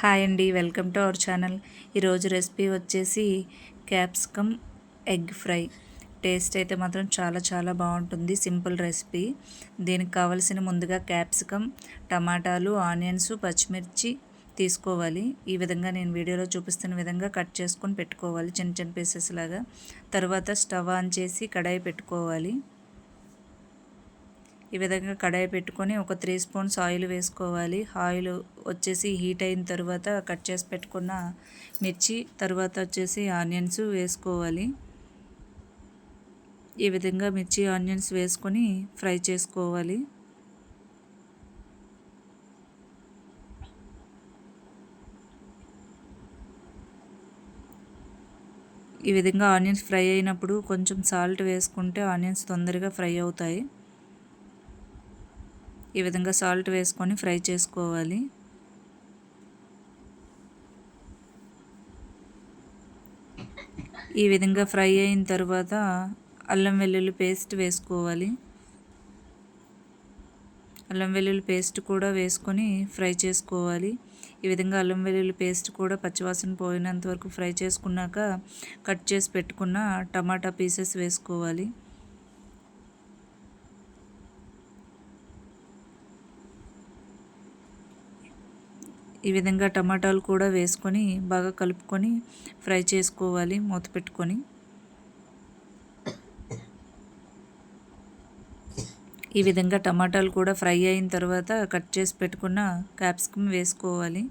Hi అండి welcome to our channel. ఈరోజు recipe వచ్చేసి క్యాప్సికమ్ ఎగ్ ఫ్రై. టేస్ట్ అయితే మాత్రం చాలా చాలా బాగుంటుంది సింపుల్ రెసిపీ. దీనికి కావలసిన ముందుగా క్యాప్సికమ్ టమాటాలు ఆనియన్స్ పచ్చిమిర్చి తీసుకోవాలి. ఈ విధంగా నేను వీడియోలో చూపిస్తున్న విధంగా కట్ చేసుకొని పెట్టుకోవాలి చిన్న చిన్న పీసెస్ లాగా. తర్వాత స్టవ్ ఆన్ చేసి కడాయి పెట్టుకోవాలి. ఈ విధంగా కడాయి పెట్టుకొని ఒక త్రీ స్పూన్స్ ఆయిల్ వేసుకోవాలి. ఆయిల్ వచ్చేసి హీట్ అయిన తర్వాత కట్ చేసి పెట్టుకున్న మిర్చి తర్వాత వచ్చేసి ఆనియన్స్ వేసుకోవాలి. ఈ విధంగా మిర్చి ఆనియన్స్ వేసుకొని ఫ్రై చేసుకోవాలి. ఈ విధంగా ఆనియన్స్ ఫ్రై అయినప్పుడు కొంచెం సాల్ట్ వేసుకుంటే ఆనియన్స్ తొందరగా ఫ్రై అవుతాయి. ఈ విధంగా సాల్ట్ వేసుకొని ఫ్రై చేసుకోవాలి. ఈ విధంగా ఫ్రై అయిన తర్వాత అల్లం వెల్లుల్లి పేస్ట్ వేసుకోవాలి. అల్లం వెల్లుల్లి పేస్ట్ కూడా వేసుకొని ఫ్రై చేసుకోవాలి. ఈ విధంగా అల్లం వెల్లుల్లి పేస్ట్ కూడా పచ్చివాసన పోయినంత వరకు ఫ్రై చేసుకున్నాక కట్ చేసి పెట్టుకున్న టమాటా పీసెస్ వేసుకోవాలి. ఈ విధంగా టమాటాలు కూడా వేసుకొని బాగా కలుపుకొని ఫ్రై చేసుకోవాలి మూత పెట్టుకొని. ఈ విధంగా టమాటాలు కూడా ఫ్రై అయిన తర్వాత కట్ చేసి పెట్టుకున్న క్యాప్సికమ్ వేసుకోవాలి.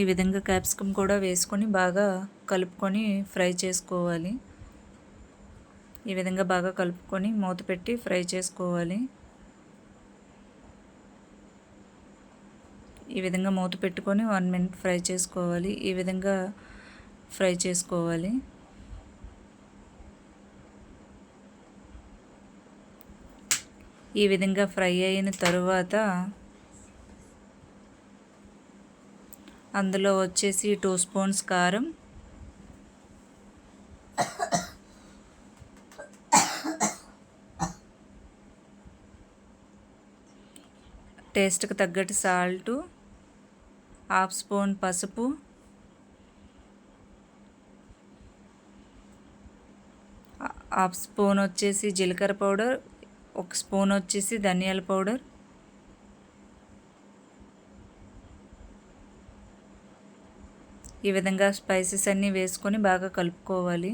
ఈ విధంగా క్యాప్సికమ్ కూడా వేసుకొని బాగా కలుపుకొని ఫ్రై చేసుకోవాలి. ఈ విధంగా బాగా కలుపుకొని మూత పెట్టి ఫ్రై చేసుకోవాలి. ఈ విధంగా మూత పెట్టుకొని వన్ మినిట్ ఫ్రై చేసుకోవాలి. ఈ విధంగా ఫ్రై చేసుకోవాలి. ఈ విధంగా ఫ్రై అయిన తరువాత అందులో వచ్చేసి టూ స్పూన్స్ కారం టేస్ట్కి తగ్గట్టు సాల్టు హాఫ్ స్పూన్ పసుపు హాఫ్ స్పూన్ వచ్చేసి జీలకర్ర పౌడర్ ఒక స్పూన్ వచ్చేసి ధనియాల పౌడర్. ఈ విధంగా స్పైసెస్ అన్నీ వేసుకొని బాగా కలుపుకోవాలి.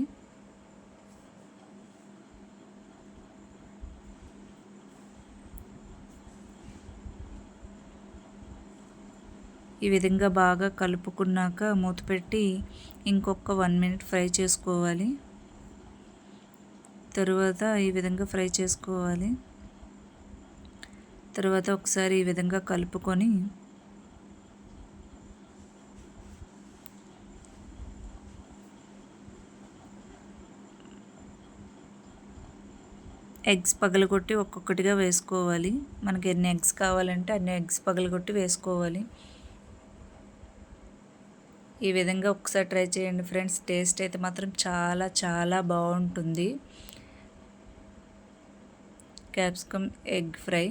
ఈ విధంగా బాగా కలుపుకున్నాక మూత పెట్టి ఇంకొక వన్ మినిట్ ఫ్రై చేసుకోవాలి. తరువాత ఈ విధంగా ఫ్రై చేసుకోవాలి. తర్వాత ఒకసారి ఈ విధంగా కలుపుకొని ఎగ్స్ పగలగొట్టి ఒక్కొక్కటిగా వేసుకోవాలి. మనకి ఎన్ని ఎగ్స్ కావాలంటే అన్ని ఎగ్స్ పగలగొట్టి వేసుకోవాలి. ఈ విధంగా ఒకసారి ట్రై చేయండి ఫ్రెండ్స్. టేస్ట్ అయితే మాత్రం చాలా చాలా బాగుంటుంది. Capsicum egg fry.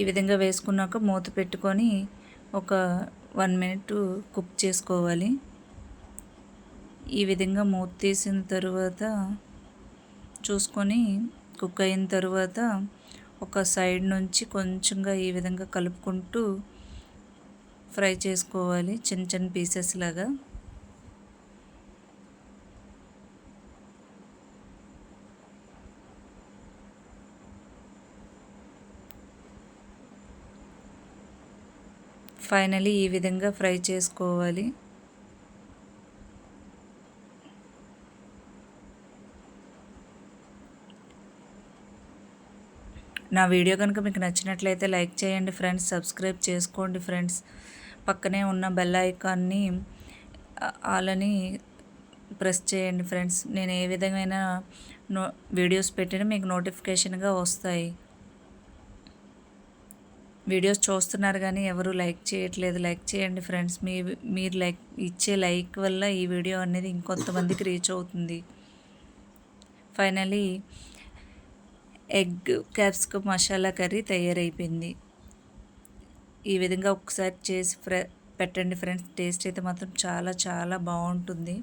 ఈ విధంగా వేసుకున్నాక మూత పెట్టుకొని ఒక వన్ మినిట్ కుక్ చేసుకోవాలి. ఈ విధంగా మూత తీసిన తర్వాత చూసుకొని కుక్ అయిన తర్వాత ఒక సైడ్ నుంచి కొంచెంగా ఈ విధంగా కలుపుకుంటూ ఫ్రై చేసుకోవాలి చిన్న చిన్న పీసెస్ లాగా. ఫైనలీ ఈ విధంగా ఫ్రై చేసుకోవాలి. నా వీడియో కనుక మీకు నచ్చినట్లయితే లైక్ చేయండి ఫ్రెండ్స్ సబ్స్క్రైబ్ చేసుకోండి ఫ్రెండ్స్. పక్కనే ఉన్న బెల్ ఐకాన్ని ఆలని ప్రెస్ చేయండి ఫ్రెండ్స్. నేను ఏ విధమైన నో వీడియోస్ పెట్టినా మీకు నోటిఫికేషన్గా వస్తాయి. వీడియోస్ చూస్తున్నారు కానీ ఎవరు లైక్ చేయట్లేదు. లైక్ చేయండి ఫ్రెండ్స్. మీ మీరు లైక్ ఇచ్చే లైక్ వల్ల ఈ వీడియో అనేది ఇంకొంతమందికి రీచ్ అవుతుంది. Finally egg capsicum masala curry తయారైపోయింది. ఈ విధంగా ఒకసారి చేసి ఫ్ర పెట్టండి ఫ్రెండ్స్. టేస్ట్ అయితే మాత్రం చాలా చాలా బాగుంటుంది.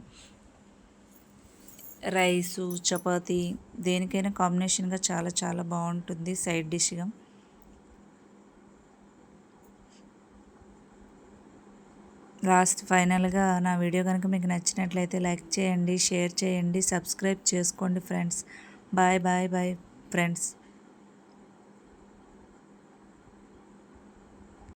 రైసు చపాతీ దేనికైనా కాంబినేషన్గా చాలా చాలా బాగుంటుంది సైడ్ డిష్గా. లాస్ట్ ఫైనల్గా నా వీడియో కనుక మీకు నచ్చినట్లయితే లైక్ చేయండి షేర్ చేయండి సబ్స్క్రైబ్ చేసుకోండి friends. Bye bye bye. Friends